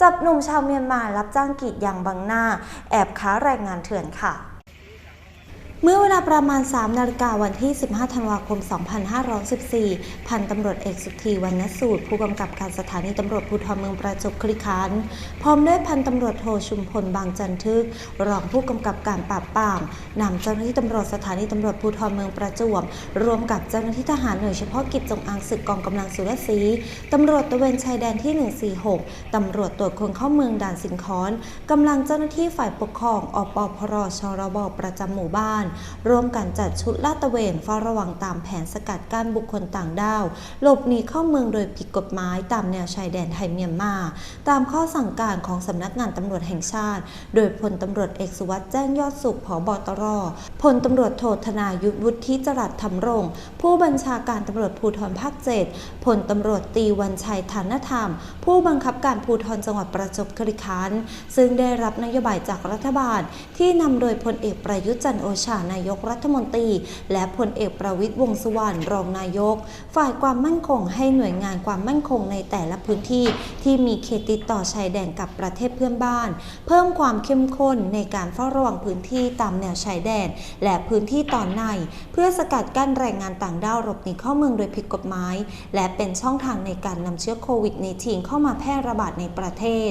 จับหนุ่มชาวเมียนมารับจ้างกรีดยางบังหน้า แอบค้าแรงงานเถื่อนค่ะ เมื่อเวลาประมาณ 3 นาฬิกาวันที่ 15 ธันวาคม 2514 พันตำรวจเอกสุธีวรรณสูตร ผู้กำกับการสถานีตำรวจภูธรเมืองประจวบคีรีขันธ์พร้อมด้วยพันตำรวจโทชุมพลบางจันทึก รองผู้กำกับการปราบปรามนำเจ้าหน้าที่ตำรวจสถานีตำรวจภูธรเมืองประจวบรวมกับเจ้าหน้าที่ทหารหน่วยเฉพาะกิจจงอางศึกกองกำลังสุรศรีตำรวจตะเวนชายแดนที่ 146 ตำรวจตรวจคนเข้าเมืองด่านสิงคอนกำลังเจ้าหน้าที่ฝ่ายปกครองอปพรชรบประจำหมู่บ้านร่วมกันจัดชุดลาดตระเวนเฝ้าระวังตามแผนสกัดกั้นบุคคลต่างด้าว หลบหนีเข้าเมืองโดยผิดกฎหมายตามแนวชายแดนไทยเมียนมา ตามข้อสั่งการของสำนักงานตำรวจแห่งชาติ โดยพลตำรวจเอกสุวัสด์แจ้งยอดสุขผบตรพลตำรวจโทธนายุทธวุฒิจรัสธรรมรงค์ผู้บัญชาการตำรวจภูธรภาคเจ็ดพลตำรวจตีวันชัยฐานธรรม ผู้บังคับการภูธรจังหวัดประจวบคีรีขันธ์ซึ่งได้รับนโยบายจากรัฐบาล ที่นำโดยพลเอกประยุทธ์จันโอชานายกรัฐมนตรี และพลเอกประวิตยวงษ์สุวรรณรองนายก ฝ่ายความมั่นคงให้หน่วยงานความมั่นคงในแต่ละพื้นที่ที่มีเขตติดต่อชายแดนกับประเทศเพื่อนบ้าน เพิ่มความเข้มข้นในการเฝ้าระวังพื้นที่ตามแนวชายแดน และพื้นที่ตอนใน เพื่อสกัดกั้นแรงงานต่างด้าวหลบหนีเข้าเมืองโดยผิดกฎหมาย และเป็นช่องทางในการนำเชื้อโควิด -19 เข้ามาแพร่ระบาดในประเทศ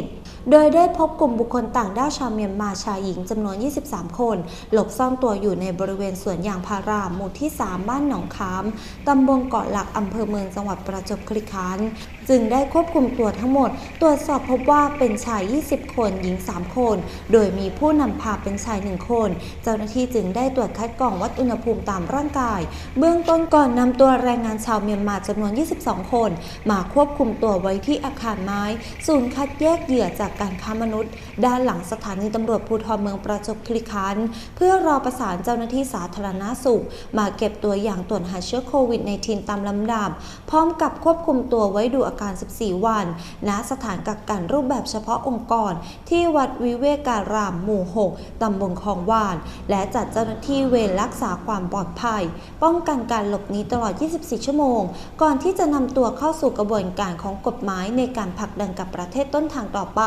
โดยได้พบกลุ่มบุคคลต่างด้าวชาวเมียนมาชายหญิงจำนวน 23 คน หลบซ่อนตัวอยู่อยู่ในบริเวณสวนยางพาราหมู่ที่ 3 บ้านหนองคามตำบลเกาะหลักอำเภอเมืองจังหวัดประจวบคีรีขันธ์จึงได้ควบคุมตัวทั้งหมด ตรวจสอบพบว่าเป็นชาย 20 คนหญิง 3 คน โดยมีผู้นำพาเป็นชาย 1 คน เจ้าหน้าที่จึงได้ตรวจคัดกรองวัดอุณหภูมิตามร่างกาย เบื้องต้นก่อนนำตัวแรงงานชาวเมียนมาจำนวน 22 คน มาควบคุมตัวไว้ที่อาคารไม้ ศูนย์คัดแยกเหยื่อจากการค้ามนุษย์ ด้านหลังสถานีตำรวจภูธรเมืองประจวบคีรีขันธ์เพื่อรอประสานเจ้าหน้าที่สาธารณาสุข มาเก็บตัวอย่างตรวจหาเชื้อโควิดในทีนตามลำดับ พร้อมกับควบคุมตัวไว้ดูอาการ 14 วัน ณ สถานกักกันรูปแบบเฉพาะองค์กร ที่วัดวิเวการามหมู่ 6 ตำบลคลองวาน และจัดเจ้าหน้าที่เวรรักษาความปลอดภัย ป้องกันการหลบหนีตลอด 24 ชั่วโมง ก่อนที่จะนำตัวเข้าสู่กระบวนการของกฎหมายในการผลักดันกับประเทศต้นทางต่อไป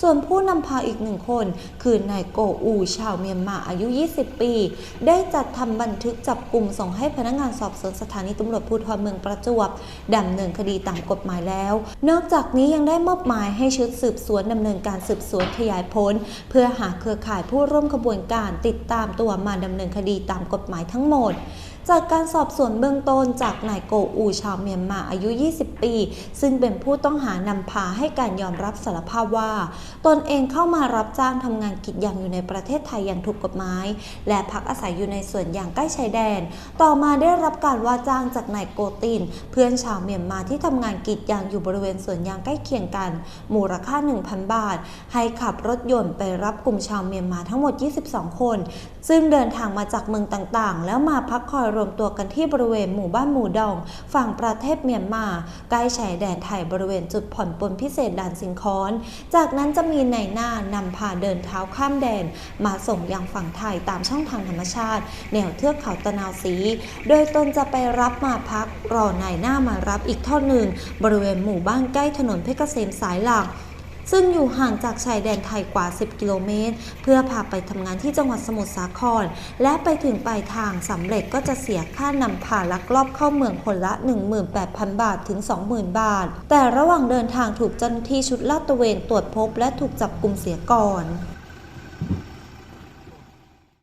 ส่วนผู้นำพาอีกหนึ่งคน คือนายโกอู ชาวเมียนมาอายุ 20 ปีได้จัดทำบันทึกจับกลุ่มส่งให้พนักงานสอบสวนสถานีตำรวจภูธรเมืองประจวบดำเนินคดีตามกฎหมายแล้ว นอกจากนี้ยังได้มอบหมายให้ชุดสืบสวนดำเนินการสืบสวนขยายผลเพื่อหาเครือข่ายผู้ร่วมขบวนการติดตามตัวมาดำเนินคดีตามกฎหมายทั้งหมด จากการสอบสวนเบื้องต้นจากนายโกอูชาวเมียนมาอายุ 20 ปี ซึ่งเป็นผู้ต้องหานำพาให้การยอมรับสารภาพว่า ตนเองเข้ามารับจ้างทำงานกรีดยางอยู่ในประเทศไทยอย่างถูกกฎหมาย และพักอาศัยอยู่ในสวนยางใกล้ชายแดน ต่อมาได้รับการว่าจ้างจากนายโกติน เพื่อนชาวเมียนมาที่ทำงานกรีดยางอยู่บริเวณสวนยางใกล้เคียงกัน มูลค่า 1,000 บาท ให้ขับรถยนต์ไปรับกลุ่มชาวเมียนมาทั้งหมด 22 คน ซึ่งเดินทางมาจากเมืองต่างๆ แล้วมาพักคอยรวมตัวกันที่บริเวณหมู่บ้านหมู่ดอง ฝั่งประเทศเมียนมาใกล้ชายแดนไทยบริเวณจุดผ่อนปลนพิเศษด่านสิงคอน จากนั้นจะมีในหน้านำพาเดินเท้าข้ามแดน มาส่งยังฝั่งไทยตามช่องทางธรรมชาติ แนวเทือกเขาตะนาวสี โดยตนจะไปรับมาพักรอนายหน้ามารับอีกท่าหนึ่งบริเวณหมู่บ้านใกล้ถนนเพชรเกษมสายหลัก ซึ่งอยู่ห่างจากชายแดนไทยกว่า 10 กิโลเมตร เพื่อพาไปทำงานที่จังหวัดสมุทรสาคร และไปถึงปลายทางสำเร็จก็จะเสียค่านำพาลักลอบเข้าเมืองคนละ 18,000 บาทถึง 20,000 บาท แต่ระหว่างเดินทางถูกเจ้าหน้าที่ชุดลาดตระเวนตรวจพบและถูกจับกลุ่มเสียก่อน